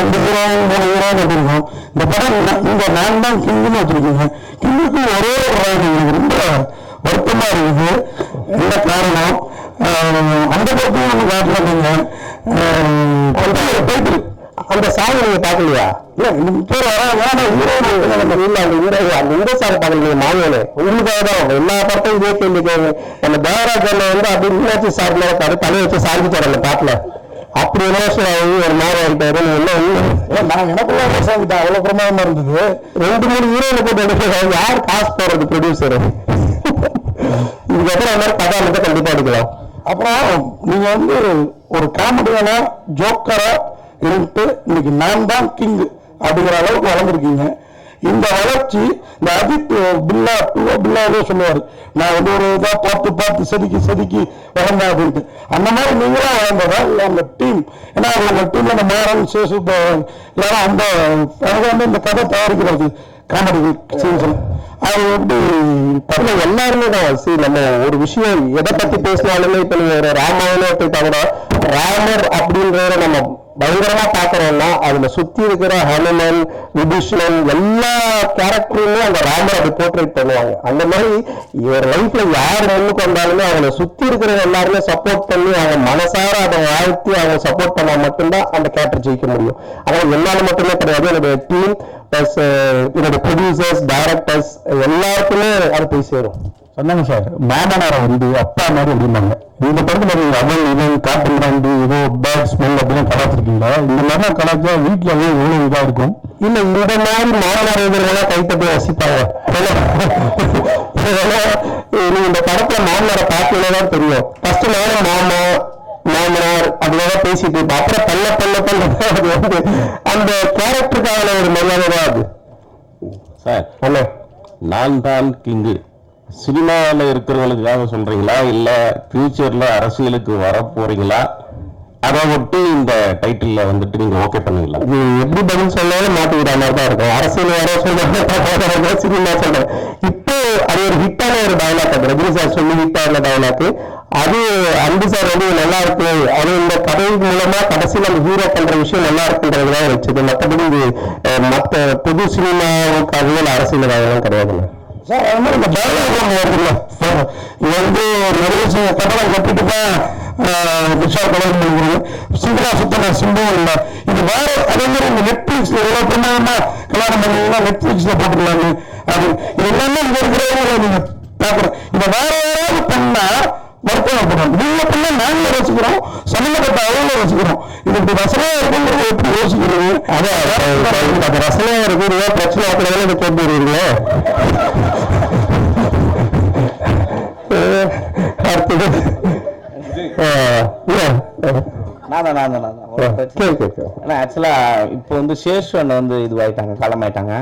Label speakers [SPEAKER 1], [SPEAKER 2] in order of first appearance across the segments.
[SPEAKER 1] ரெண்டு மூணு ஹீரோ இருக்கும் இந்த படம் இந்த நான் தான் கிங்குன்னு வச்சிருக்கீங்க கிங்குக்கு ஒரே ஒரு எனக்கு ரொம்ப வருத்தமா இருக்குது என்ன காரணம் அந்த படத்தையும் ஒன்று காட்டலாங்க டைட்டில்
[SPEAKER 2] அந்த சாங் நீங்க பாக்கலையா
[SPEAKER 1] இப்போ வராங்க ஹீரோ
[SPEAKER 2] இல்ல அந்த ஹீரோ அந்த இந்த சாங் பார்க்கலையே மாங்கனே உங்களுக்காக தான் எல்லா படத்தையும் இதே கேள்வி நம்ம தேவராஜன்ல வந்து அப்படி மீனாட்சி சார் மேல பாரு வச்சு சாஞ்சிட்டாரு அந்த பாட்டுல அப்படி எமோஷன் ஆகி ஒரு மாதிரி ஆகிட்டாரு
[SPEAKER 1] நான் எனக்குள்ள அவ்வளவு பிரமாதமா இருந்தது.
[SPEAKER 2] ரெண்டு மூணு ஹீரோயில போட்டு எடுக்கிறாங்க யார் காசு போடுறது ப்ரொடியூசர் இதுக்கப்புறம் அந்த மாதிரி கதாலத்தை கண்டிப்பா எடுக்கலாம்.
[SPEAKER 1] அப்புறம் நீங்க வந்து ஒரு காமெடியான ஜோக்கரா இருந்துட்டு இன்னைக்கு நான் தான் கிங் அப்படிங்கிற அளவுக்கு வளர்ந்துருக்கீங்க. இந்த வளர்ச்சி இந்த அஜித் பில்லா டூ பில்லாவே சொல்லுவார். நான் வந்து ஒரு இதாக பார்த்து பார்த்து செதுக்கி செதுக்கி வளர்ந்தேன் அப்படின்ட்டு அந்த மாதிரி நீங்களும் வளர்ந்ததா? இல்லை அந்த டீம் ஏன்னா உங்க டீம்ல அந்த மாறன் சேசு இப்போ எல்லாரும் அந்த எனக்கு வந்து இந்த கதை தயாரிக்கிறது காமெடி சீசன் அது எப்படி
[SPEAKER 2] அதுல எல்லாருமே தான். சரி நம்ம ஒரு விஷயம் எதை பத்தி பேசினாலுமே இப்ப நீங்க ஒரு ராமாயணம் எடுத்துக்கிட்டா கூட ராமர் அப்படின்றத நம்ம பயங்கரமா பாக்குறோம்னா அதுல சுத்தி இருக்கிற ஹனுமன் விபீஷ்ணன் எல்லா கேரக்டருமே அந்த ராமர் அப்படி போர்ட்ரேட் பண்ணுவாங்க. அந்த மாதிரி ஒரு லைஃப்ல யார் முன்னுக்கு வந்தாலுமே அவங்களை சுத்தி இருக்கிற எல்லாருமே சப்போர்ட் பண்ணி அவங்க மனசார அதை வாழ்த்தி அவங்க சப்போர்ட் பண்ணா மட்டும்தான் அந்த கேரக்டர் ஜெயிக்க முடியும். அதனால என்னால மட்டுமே கிடையாது. என்னுடைய டீம் ப்ளஸ் என்னோட ப்ரொடியூசர்ஸ் டைரக்டர்ஸ் எல்லாருக்குமே அது போய் சேரும்.
[SPEAKER 1] சொன்னாங்க சார். மாமனாரை வந்து அப்பா மாதிரி அப்படிம்பாங்க இந்த படத்துல நீங்க அவன் இவன் காட்டு மிராண்டி ஏதோ பேட் ஸ்மெல் அப்படின்னு கலாச்சிருக்கீங்களா இந்த மாதிரிலாம் கலாச்சா வீட்டுல வந்து எவ்வளவு இதா இருக்கும்?
[SPEAKER 2] இல்ல இந்த மாதிரி மாமனார் எதிரெல்லாம் கைத்தட்டி ரசிப்பாங்க. இந்த படத்துல மாமனாரை பார்த்தீங்கன்னா தான் தெரியும். ஃபர்ஸ்ட் நேரம் மாமா மாமனார் அப்படிதான் பேசிட்டு இருப்போம். அப்புறம் பல்ல பல்ல பல்ல அது வந்து அந்த கேரக்டருக்கான ஒரு மரியாதை தான் அது.
[SPEAKER 3] சார்
[SPEAKER 2] அண்ணா.
[SPEAKER 3] நான் தான் கிங்கு சினிமாவில் இருக்கிறவங்களுக்காக சொல்றீங்களா? இல்ல ஃபியூச்சர்ல அரசியலுக்கு வர போறீங்களா? அதை ஒட்டி இந்த டைட்டில்ல வந்துட்டு நீங்க ஓகே பண்ணுவீங்களா?
[SPEAKER 2] இது எப்படி பதில் சொன்னாலும் மாட்டிக்கிற மாதிரி தான் இருக்கும். அரசியல் வர சொல்றாங்க சினிமா சொல்றேன். இப்போ அது ஒரு ஹிட்டான ஒரு டைலாக் அது. ரஜினி சார் சொல்லி ஹிட்டான டைலாக் அது அன்பு சார் வந்து நல்லா இருக்கு. அது இந்த கதை மூலமா கடைசியில் அந்த ஹீரோ பண்ற விஷயம் நல்லா இருக்குன்றது தான் வச்சது மற்றபடி இது மற்ற மத்த புது சினிமாவுக்காகவே அரசியல் அதெல்லாம் கிடையாதுங்க
[SPEAKER 1] சார் அது மாதிரி இந்த டைலாக் வருதுல்ல இது வந்து நிறைய கட்டணம் கட்டிட்டு தான் விஷால் கல்யாணம் பண்ணிக்கிறோம் சுத்தன இல்லை. இது வேற அதே மாதிரி இந்த நெட்ஃபிளிக்ஸ்ல எவ்வளவு பிரமாதமா கல்யாணம் பண்ணீங்கன்னா நெட்ஃபிளிக்ஸ்ல அது எல்லாமே இங்க இருக்கிறவங்க நீங்க பார்க்கணும். இதை வேற யாராவது பண்ணா நீங்க பண்ணா நாங்களே ரசிக்கிறோம் சம்பந்தப்பட்ட ரசிக்கிறோம் இது இப்படி ரசனையா இருக்குங்கிறது எப்படி யோசிக்கிறது?
[SPEAKER 2] அதான் ரசனையா இருக்கு பிரச்சனை ஆக்கிறதால
[SPEAKER 4] நான் தான் நான் தான் நான் தான் ஆக்சுவலா இப்போ வந்து சேஷ்வன் வந்து இதுவாயிட்டாங்க காலமாயிட்டாங்க.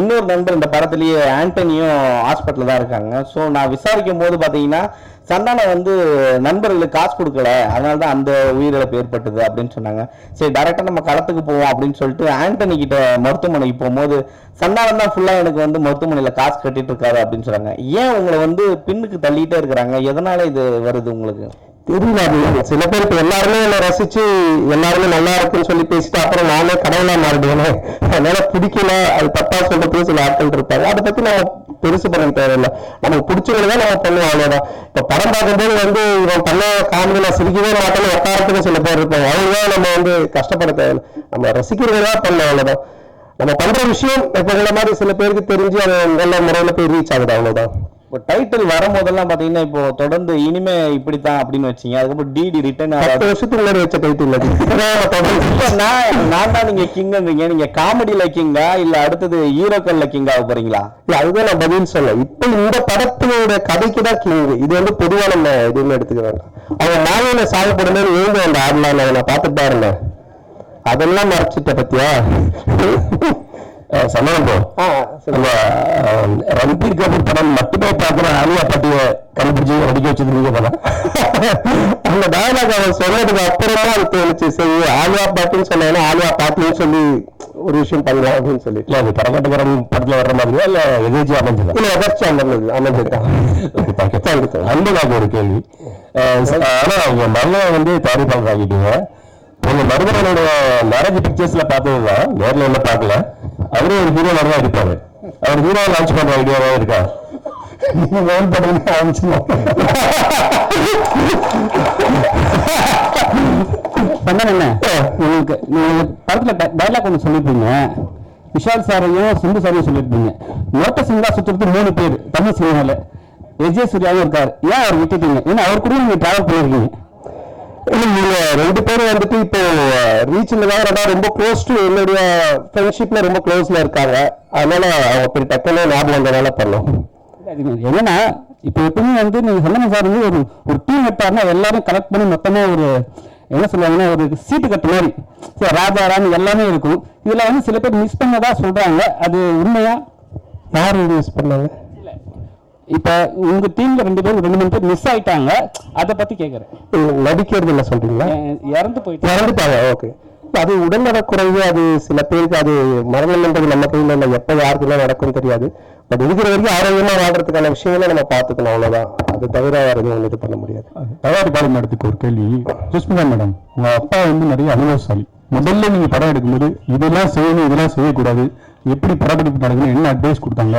[SPEAKER 4] இன்னொரு நண்பர் இந்த படத்துலயே ஆண்டனியும் ஹாஸ்பிட்டல் தான் இருக்காங்க. ஸோ நான் விசாரிக்கும் போது பாத்தீங்கன்னா சந்தானம் வந்து நண்பர்களுக்கு காசு கொடுக்கல. அதனால தான் அந்த உயிரிழப்பு ஏற்பட்டது அப்படின்னு சொன்னாங்க. சரி டேரக்டா நம்ம களத்துக்கு போவோம் அப்படின்னு சொல்லிட்டு ஆண்டனி கிட்ட மருத்துவமனைக்கு போகும்போது சந்தானம் தான் ஃபுல்லா எனக்கு வந்து மருத்துவமனையில காசு கட்டிட்டு இருக்காரு அப்படின்னு சொன்னாங்க. ஏன் உங்களை வந்து பின்னுக்கு தள்ளிட்டே இருக்கிறாங்க? எதனால இது வருது உங்களுக்கு?
[SPEAKER 2] தெரியல சில பேருக்கு எல்லாருமே என்னை ரசிச்சு எல்லாருமே நல்லா இருக்குன்னு சொல்லி பேசிட்டு அப்புறம் நானே கடவுளா மாறிடுவேனே. அதனால பிடிக்கல அது தப்பா சொல்றதுக்கு சில ஆட்கள் இருப்பாங்க. அதை பத்தி நம்ம பெருசு பண்ண தேவையில்லை. நமக்கு பிடிச்சவங்க தான் நம்ம பண்ணுவோம் அவ்வளவுதான். இப்ப படம் பார்க்கும்போது வந்து இவன் பண்ண காமெடி நான் சிரிக்கவே மாட்டேன்னு உட்காரத்துக்கு சில பேர் இருப்பாங்க. அவங்க நம்ம வந்து கஷ்டப்பட தேவையில்லை. நம்ம ரசிக்கிறதா பண்ண அவ்வளவுதான். நம்ம பண்ற விஷயம் இப்ப மாதிரி சில பேருக்கு தெரிஞ்சு அது நல்ல முறையில போய் ரீச் ஆகுது அவ்வளவுதான்.
[SPEAKER 4] இப்போ டைட்டில் வரும்போதெல்லாம் பாத்தீங்கன்னா இப்போ தொடர்ந்து இனிமே இப்படித்தான் அப்படின்னு வச்சீங்க. அதுக்கப்புறம் டிடி ரிட்டர்ன்
[SPEAKER 2] பத்து வருஷத்துக்கு முன்னாடி வச்ச டைட்டில்
[SPEAKER 4] நான் நான் தான் நீங்க கிங்ன்றீங்க நீங்க காமெடியில கிங்கா இல்ல அடுத்தது ஹீரோக்கள்ல கிங் ஆக போறீங்களா?
[SPEAKER 2] இல்ல, அதுதான் நான் பதில் சொல்ல. இப்ப இந்த படத்தினோட கதைக்கு தான் கிங் இது வந்து பொதுவா நம்ம எதுவுமே எடுத்துக்க வேண்டாம். அவங்க மாலையில சாகப்படுமே எழுந்து அந்த ஆடலாம் நான் பார்த்துட்டு தான் இருந்தேன். அதெல்லாம் மறைச்சிட்ட பத்தியா? ஆ,
[SPEAKER 1] நம்ம ரன்பீர் கபூர் படம் மட்டுமே பார்க்குற ஆலியா பாட்டிய கண்டுபிடிச்சு அடிக்க வச்சது நீங்க படம்
[SPEAKER 2] அந்த டயலாக் அவன் சொன்னதுக்கு அப்புறமா அது தோணுச்சு. சரி ஆலியா பாட்டுன்னு சொன்னாங்கன்னா ஆலியா பாட்டுன்னு சொல்லி ஒரு விஷயம் பண்ணலாம் அப்படின்னு சொல்லி.
[SPEAKER 1] இல்ல அது கரகாட்டக்காரன் படத்துல வர்ற மாதிரியா இல்ல எதேச்சியா அமைஞ்சதா?
[SPEAKER 2] இல்ல எதாச்சும் அமைஞ்சது? அமைஞ்சிருக்கான்
[SPEAKER 1] அன்பதாக ஒரு கேள்வி. ஆனா அவங்க மரணம் வந்து தயாரிப்பாளர் ஆகிட்டீங்க
[SPEAKER 3] உங்க மருமகனோட மேரேஜ் பிக்சர்ஸ்ல பார்த்ததுதான் நேர்ல என்ன பார்க்கல. அவரும் ஒரு ஹீரோ தான் இருப்பாரு. அவர் ஹீரோ லான்ச் பண்ற ஐடியாவா இருக்கா?
[SPEAKER 1] நீங்க வேல் படம் ஆரம்பிச்சிடலாம்
[SPEAKER 2] பண்ண. உங்களுக்கு நீங்க படத்துல டைலாக் ஒன்று சொல்லிருப்பீங்க. விஷால் சாரையும் சிந்து சாரையும் சொல்லிருப்பீங்க. நோட்ட சிங்கா சுத்துறது மூணு பேர் தமிழ் சினிமாவில் விஜய் சூர்யாவும் இருக்காரு. ஏன் அவர் விட்டுட்டீங்க? ஏன்னா அவர் கூட நீங்க டிராவல் பண்ணியிருக்கீங்க. நீங்க ரெண்டு பேரும் வந்துட்டு இப்போ ரீச்ல தான் ரொம்ப க்ளோஸ் டு என்னுடைய ஃப்ரெண்ட்ஷிப்ல ரொம்ப க்ளோஸ்ல இருக்காங்க. அதனால அவங்க அப்படி டக்குன்னு ஞாபகம் வந்தனால பண்ணோம். என்னன்னா இப்போ எப்பவுமே வந்து நீங்க சொன்ன சார் வந்து ஒரு ஒரு டீம் எடுத்தாருன்னா எல்லாரும் கலெக்ட் பண்ணி மொத்தமா ஒரு என்ன சொல்லுவாங்கன்னா ஒரு சீட்டு கட்டு மாதிரி. சரி, ராஜா ராணி எல்லாமே இருக்கும். இதுல வந்து சில பேர் மிஸ் பண்ணதா சொல்றாங்க. அது உண்மையா? யார் மிஸ் பண்ணாங்க? இப்ப உங்க டீம்ல ரெண்டு பேரும் ரெண்டு மூணு பேர் மிஸ் ஆயிட்டாங்க அதை பத்தி கேக்குறேன். நடிக்கிறது இல்ல சொல்றீங்களா? இறந்து போயிட்டு இறந்துட்டாங்க ஓகே. அது உடல்நலக்குறைவு அது சில பேருக்கு அது மரணம்ன்றது நம்ம கையில இல்லை எப்ப யாருக்குலாம் நடக்கும் தெரியாது. பட் இருக்கிற வரைக்கும் ஆரோக்கியமா வாழ்றதுக்கான விஷயங்களை நம்ம பார்த்துக்கணும் அவ்வளவுதான். அது தவிர வேற எதுவும் இது பண்ண முடியாது.
[SPEAKER 5] தயாரிப்பாளர் மேடத்துக்கு ஒரு கேள்வி. சுஷ்மிதா மேடம் உங்க அப்பா வந்து நிறைய அனுபவசாலி. முதல்ல நீங்க படம் எடுக்கும்போது இதெல்லாம் செய்யணும் இதெல்லாம் செய்யக்கூடாது. எப்படி படப்பிடிப்பு நடக்கணும் என்ன அட்வைஸ் கொடுத்தாங்க?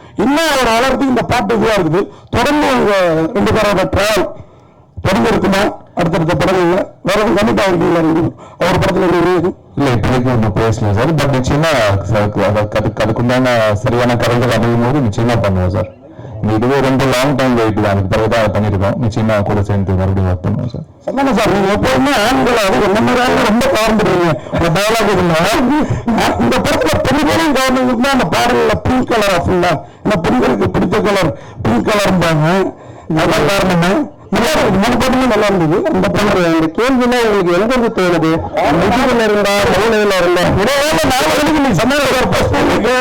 [SPEAKER 1] இன்னும் ஒரு அளவுக்கு இந்த பாட்டு இதுவாக இருக்குது. தொடர்ந்து ரெண்டு பேரோட ட்ராவல் தொடர்ந்து இருக்குமா அடுத்தடுத்த படங்கள்ல. வேற கண்டிப்பாக கண்டிப்பா அவர் படத்துல இல்லை இது
[SPEAKER 5] இல்ல இப்போதைக்கு நம்ம பேசலாம் சார். பட் நிச்சயமா அதுக்கு அதுக்குண்டான சரியான கருங்கள் அமையும் போது நிச்சயமா பண்ணுவோம் சார். இதுவே ரொம்ப லாங் டைம் வெயிட் தான். அதுக்கு பிறகு தான் பண்ணிருக்கோம் நிச்சயமா கூட சேர்ந்து மறுபடியும் ஒர்க் பண்ணுவோம் சார்
[SPEAKER 1] சந்தானம் சார் நீங்க எப்பவுமே ஆண்களை அது என்ன மாதிரி ரொம்ப கவர்ந்துடுவீங்க இந்த டயலாக் இதுல இந்த படத்துல பெண்களும் கவர்ந்துருந்தா அந்த பாடல்ல பிங்க் கலர் ஃபுல்லா ஏன்னா பெண்களுக்கு பிடிச்ச கலர் பிங்க் கலர்பாங்க அதான் காரணமே நல்லா மூணு பாட்டுமே நல்லா இருந்தது. அந்த படம்
[SPEAKER 2] இந்த கேள்வினா உங்களுக்கு எங்க இருந்து தோணுது? நிதியில இருந்தா மௌனையில இருந்தா?
[SPEAKER 1] ஒருவேளை நாலு மணிக்கு நீ சந்தானம் சார் ஃபர்ஸ்ட் இருக்கு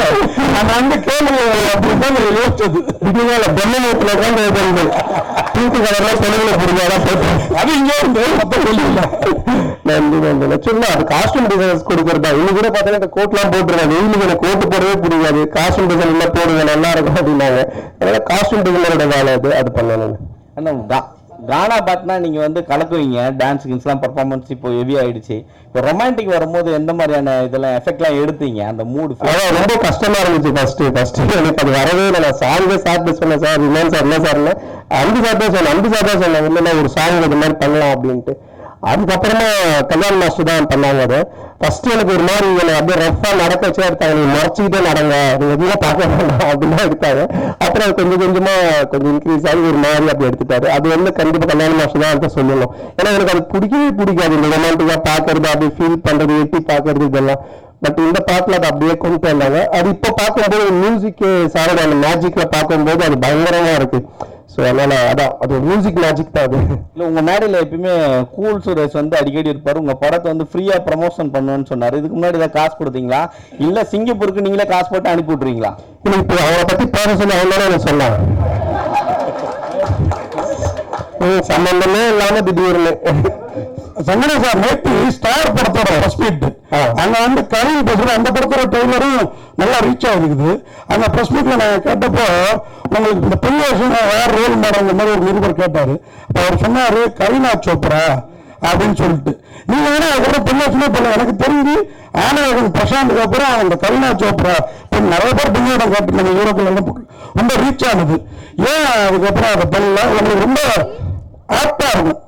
[SPEAKER 1] அந்த கேள்வி அப்படிதான் யோசிச்சது.
[SPEAKER 2] இதுல பொம்மனத்துல தான் தோணுது பிங்க் கலர்ல பொண்ணுங்களை புரிஞ்சாதான்
[SPEAKER 1] அது இங்கே இருந்து மொத்த கேள்வி
[SPEAKER 2] நன்றி நன்றி. நிச்சயமா அது காஸ்டியூம் டிசைனர்ஸ் கொடுக்குறதா? இன்னும் கூட பார்த்தீங்கன்னா இந்த கோட்லாம் போட்டுருக்காங்க வெயிலுக்கு எனக்கு கோட்டு போடவே பிடிக்காது. காஸ்டியூம் டிசைன் எல்லாம் போடுங்க நல்லா இருக்கும் அப்படின்னாங்க. அதனால காஸ்டியூம் டிசைனரோட வேலை அது. அது பண்ணணும்.
[SPEAKER 4] ஆனா கானா பாட்னா நீங்கள் வந்து கலக்குவீங்க டான்ஸ் கிங்ஸ்லாம் பர்ஃபார்மன்ஸ் இப்போ ஹெவி ஆயிடுச்சு. இப்போ ரொமான்டிக் வரும்போது எந்த மாதிரியான இதெல்லாம் எஃபெக்ட்லாம் எடுத்தீங்க? அந்த மூடு
[SPEAKER 2] ரொம்ப கஷ்டமாக இருந்துச்சு ஃபஸ்ட்டு ஃபஸ்ட்டு எனக்கு அது வரவே இல்லை. நான் சாங்கே சார்ட்டு சொன்னேன் சார் இல்லைன்னு சார் இல்லை சார் அன்பு சார் தான் சொன்னேன். அன்பு சார் தான் சொன்னேன். இல்லை ஒரு சாங் இது மாதிரி பண்ணலாம் அப்படின்ட்டு. அதுக்கப்புறமா கல்யாண மாஸ்டர் தான் பண்ணாங்க. அது ஃபர்ஸ்ட் எனக்கு ஒரு மாதிரி என்னை அப்படியே ரஃபா நடக்க வச்சே எடுத்தாங்க நீ முறைச்சிக்கிட்டே நடங்க. நீ எதுவும் பார்க்க வேண்டாம். அப்படின்னு எடுத்தாங்க அப்புறம் அது கொஞ்சம் கொஞ்சமாக கொஞ்சம் இன்க்ரீஸ் ஆகி ஒரு மாதிரி அப்படி எடுத்துட்டாரு. அது வந்து கண்டிப்பாக கல்யாண மாஸ்டர் தான் வந்து சொல்லணும். ஏன்னா எனக்கு அது பிடிக்கவே பிடிக்காது. இந்த ரொமான்டிக்காக பார்க்கறது அப்படி ஃபீல் பண்ணுறது எட்டி பார்க்கறது இதெல்லாம். பட் இந்த பாட்டில் அதை அப்படியே கொண்டு வந்தாங்க. அது இப்போ பார்க்கும்போது மியூசிக்கு சாரோட அந்த மேஜிக்கில் பார்க்கும்போது அது பயங்கரமாக இருக்குது ஸோ அதனால அதான் அது மியூசிக் மேஜிக் தான் அது.
[SPEAKER 4] இல்ல உங்க மேடையில எப்பயுமே கூல் சுரேஷ் வந்து அடிக்கடி இருப்பாரு. உங்க படத்தை வந்து ஃப்ரீயா ப்ரமோஷன் பண்ணுவேன்னு சொன்னாரு. இதுக்கு முன்னாடி ஏதாவது காசு கொடுத்தீங்களா? இல்ல சிங்கப்பூருக்கு நீங்களே காசு போட்டு அனுப்பி விட்றீங்களா
[SPEAKER 2] இல்லை இப்போ அவரை பத்தி பேச சொல்லி எனக்கு சொன்னாங்க சம்பந்தமே இல்லாம திடீர்னு.
[SPEAKER 1] சங்கரா சார் நேற்று ஸ்டார் படத்தோட ஃபர்ஸ்ட் மீட் அங்க வந்து கரீம் பேசுற அந்த படத்தோட ட்ரெய்லரும் நல்லா ரீச் ஆகுது. அந்த பிரஸ் மீட்ல நான் கேட்டப்போ உங்களுக்கு இந்த பெரிய யார் ரோல் மாடல் மாதிரி ஒரு நிருபர் கேட்டாரு. அப்ப அவர் சொன்னாரு கரீனா சோப்ரா அப்படின்னு சொல்லிட்டு. நீங்க வேணா அதுக்கப்புறம் விஷயமே பண்ணல எனக்கு தெரிஞ்சு ஆனவர்கள் பிரசாந்துக்கு அப்புறம் அந்த கரீனா சோப்ரா இப்ப நிறைய பேர் பின்னாடம் கேட்டு யூரோப்பில் ரொம்ப ரீச் ஆனது. ஏன் அதுக்கப்புறம் அதை பண்ணல உங்களுக்கு ரொம்ப ஆப்டா இருக்கும்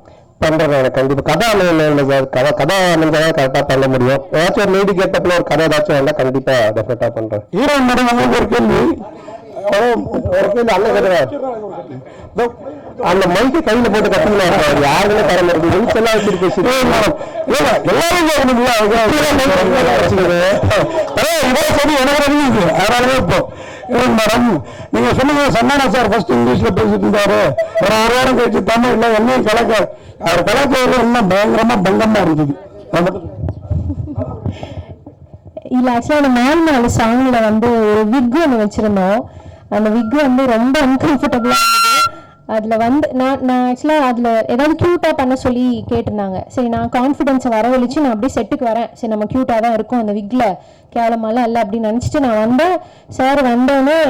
[SPEAKER 2] பண்றேன் கண்டிப்பா கதை அமையல சார் கதை கதை அமைஞ்சாதான் கரெக்டா பண்ண முடியும். ஏதாச்சும் ஒரு லேடி கேட்டப்பல ஒரு கதை ஏதாச்சும் வந்தா கண்டிப்பா டெஃபினட்டா பண்றேன்.
[SPEAKER 1] ஹீரோயின் மேடம் உங்களுக்கு ஒரு கேள்வி.
[SPEAKER 2] ஒரு அல்ல கதை. இதோ, அந்த மைக்கு கையில போட்டு கத்துக்கலாம் யாருமே தர முடியாது லிங்க்ஸ் எல்லாம் வச்சுட்டு. பேசிட்டு
[SPEAKER 1] எல்லாரும் அதனாலதான் இப்போ. மேடம் நீங்க சொன்னீங்க சந்தானா சார் ஃபர்ஸ்ட் இங்கிலீஷ்ல பேசிட்டு இருந்தாரு. ஒரு ஒரு வாரம் கழிச்சு தமிழ்ல என்னையும் கலக்க அவர் கலாச்சாரம் இன்னும் பயங்கரமா பங்கமா இருந்தது.
[SPEAKER 6] இல்ல ஆக்சுவலா அந்த நாலு சாங்ல வந்து ஒரு விக் ஒன்று வச்சிருந்தோம். அந்த விக் வந்து ரொம்ப அன்கம்ஃபர்டபுளாக இருந்தது. அதில் வந்து நான் நான் ஆக்சுவலாக அதில் ஏதாவது க்யூட்டாக பண்ண சொல்லி கேட்டிருந்தாங்க. சரி நான் கான்ஃபிடென்ஸை வரவழிச்சு நான் அப்படியே செட்டுக்கு வரேன். சரி நம்ம க்யூட்டாக தான் இருக்கும் அந்த விக்ல கேவலமாலாம் இல்லை அப்படின்னு நினச்சிட்டு நான் வந்தேன் சார் வந்தோடனே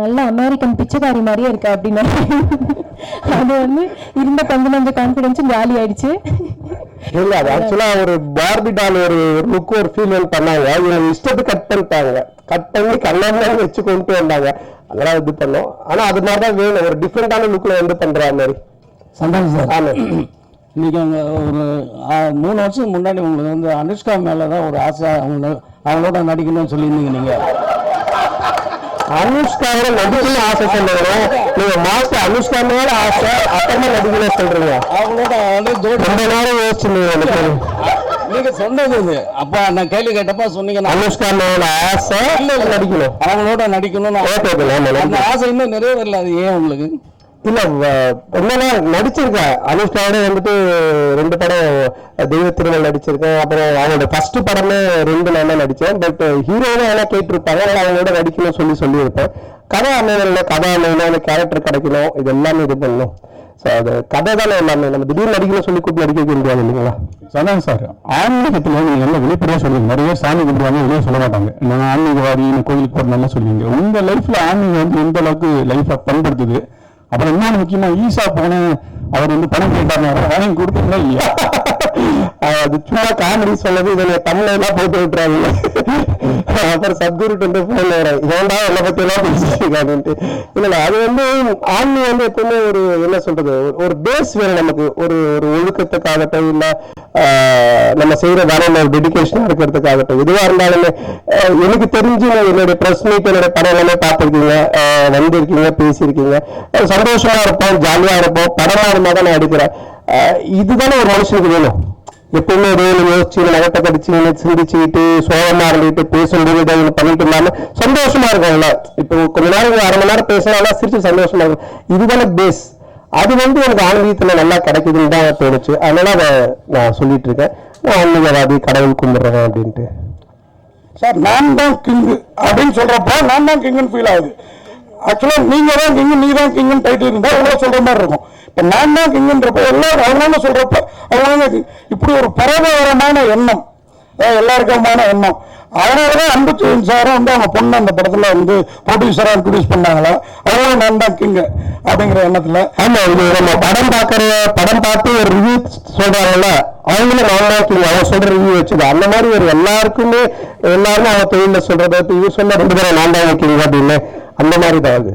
[SPEAKER 6] நல்ல அமெரிக்கன் பிச்சைக்காரி மாதிரியே இருக்கா அப்படின்னு. அது வந்து இருந்த கொஞ்சம் கொஞ்சம் கான்ஃபிடென்ஸும் காலி ஆயிடுச்சு.
[SPEAKER 2] இல்ல அது ஆக்சுவலா ஒரு பார்பி டால் ஒரு லுக் ஒரு ஃபீல் பண்ணாங்க. இவங்க இஷ்டத்துக்கு கட் பண்ணிட்டாங்க. கட் பண்ணி கண்ணாம வச்சு கொண்டு வந்தாங்க. அதெல்லாம் இது பண்ணோம். ஆனா அது மாதிரி தான் வேணும். ஒரு டிஃப்ரெண்டான லுக்ல வந்து பண்ற மாதிரி.
[SPEAKER 1] சந்தானம் சார்.
[SPEAKER 2] ஆமா.
[SPEAKER 1] இன்னைக்கு அவங்க ஒரு மூணு வருஷம் முன்னாடி உங்களுக்கு வந்து அனுஷ்கா மேல தான் ஒரு ஆசை. அவங்க அவங்களோட நடிக்கணும்னு சொல்லியிருந்தீங்க நீங்க.
[SPEAKER 2] அனுஷ்காவோட நடிக்கணும்னு ஆசை சொல்லுங்க நீங்க மாஸ்டர் அனுஷ்கா மேல ஆசை அப்புறமா நடிக்கணும்னு சொல்றீங்க.
[SPEAKER 1] அவங்களோட வந்து
[SPEAKER 2] ரொம்ப நேரம் எனக்கு
[SPEAKER 1] நீங்க சொன்னது இது. அப்ப நான் கேள்வி கேட்டப்ப சொன்னீங்க நான்
[SPEAKER 2] அனுஷ்கா மேல ஆசை. நடிக்கணும்.
[SPEAKER 1] அவங்களோட நடிக்கணும்னு அந்த. ஆசை இன்னும் நிறைவேறல அது ஏன் உங்களுக்கு?
[SPEAKER 2] இல்ல என்னன்னா நடிச்சிருக்கேன் அனுஷ்காவோட வந்துட்டு ரெண்டு படம் தெய்வ திருமல் நடிச்சிருக்கேன். அப்புறம் அவங்களோட ஃபர்ஸ்ட் படமே ரெண்டு நான் நடிச்சேன். பட் ஹீரோவும் எல்லாம் கேட்டிருப்பாங்க. அவங்களோட நடிக்கணும்னு சொல்லி சொல்லியிருப்பேன். கதை அமையல கதை அமையல கேரக்டர் கிடைக்கணும். இது எல்லாமே இது பண்ணணும். ஸோ அது கதை தானே எல்லாமே. நம்ம திடீர்னு நடிக்கணும் சொல்லி கூப்பிட்டு நடிக்க வைக்க முடியாது இல்லைங்களா?
[SPEAKER 5] சந்தானம் சார் ஆன்மீகத்தில் நீங்கள் எல்லாம் வெளிப்படையாக சொல்லுவீங்க? நிறைய சாமி கும்பிடுவாங்க வெளியே சொல்ல மாட்டாங்க. நான் ஆன்மீகவாதி நான் கோயிலுக்கு போறது சொல்லுவீங்க. உங்கள் லைஃப்பில் ஆன்மீகம் வந்து எந்த அளவுக்கு லைஃப்பை பண்படுத்துது? அப்புறம் இன்னொன்று முக்கியமாக ஈஸா போனேன் அவர் வந்து பணம் கேட்டார் பணம் கொடுத்தீங்களா இல்லையா?
[SPEAKER 2] அது சும்மா காமெடி சொல்லது இதில் தமிழெல்லாம் எல்லாம் போட்டு விட்டுறாங்க அப்புறம் சத்குருட்டு வந்து போன் வரேன் ஏன்டா என்னை பத்தி எல்லாம் பேசிட்டு இல்லை இல்ல அது வந்து ஆன்மீ வந்து எப்பவுமே ஒரு என்ன சொல்றது ஒரு- பேஸ் வேணும் நமக்கு. ஒரு ஒரு ஒழுக்கத்துக்காகட்டும் இல்ல ஆஹ் நம்ம செய்யற வேலை ஒரு டெடிகேஷனா இருக்கிறதுக்காகட்டும். எதுவா இருந்தாலுமே எனக்கு தெரிஞ்சு நான் என்னுடைய ப்ரெஸ் மீட் என்னுடைய படம் எல்லாமே பார்த்திருக்கீங்க. வந்திருக்கீங்க பேசியிருக்கீங்க. சந்தோஷமா இருப்போம் ஜாலியா இருப்போம். படமா இருந்தா தான் நான் எடுக்கிறேன். இதுதானே ஒரு மனுஷனுக்கு வேணும். எப்பவுமே ஏதோ யோசிச்சு நகத்தை கடிச்சு சிந்திச்சுக்கிட்டு சோகமா இருந்துட்டு பேசும்போது ஏதோ ஒண்ணு பண்ணிட்டு இருந்தாலும் சந்தோஷமா இருக்கும்ல இப்போ கொஞ்ச நேரம் ஒரு அரை மணி நேரம் பேசினாலும் சிரிச்சு சந்தோஷமா இருக்கும். இதுதானே பேஸ் அது வந்து எனக்கு ஆன்மீகத்துல நல்லா கிடைக்குதுன்னு தான் தோணுச்சு. அதனால அதை நான் சொல்லிட்டு இருக்கேன். நான் ஆன்மீகவாதி கடவுள் கும்பிடுறேன் அப்படின்ட்டு.
[SPEAKER 1] சார் நான் தான் கிங்கு அப்படின்னு சொல்றப்போ நான் தான் கிங்குன்னு ஃபீல் ஆகுது. ஆக்சுவலாக நீங்கள் தான் கிங்கு நீ தான் கிங்குன்னு டைட்டில் இருந்தால் உங்களை சொல்ற மாதிரி இருக்கும். நான் தான் கிங்குன்றப்ப எல்லாரும் அவங்க சொல்றப்ப அவங்க இப்படி ஒரு பரவரமான எண்ணம். எல்லாருக்குமான எண்ணம். அதனாலதான் அன்பு சாரும் வந்து அவங்க பொண்ணு அந்த படத்துல வந்து ப்ரொடியூசரா இன்ட்ரடியூஸ் பண்ணாங்களா? அதனால நான் தான் கிங்கு அப்படிங்கிற எண்ணத்துல.
[SPEAKER 2] ஆமா இது நம்ம படம் பாக்குற படம் பார்த்து ஒரு ரிவ்யூ சொல்றாங்கல்ல அவங்களும் நார்மலாக அவங்க சொல்ற ரிவ்யூ வச்சது. அந்த மாதிரி ஒரு எல்லாருக்குமே எல்லாருமே அவங்க தொழில சொல்றத இவர் சொன்ன ரெண்டு பேரும் நான் தான் வைக்கிறீங்க அப்படின்னு. அந்த மாதிரி தான் அது.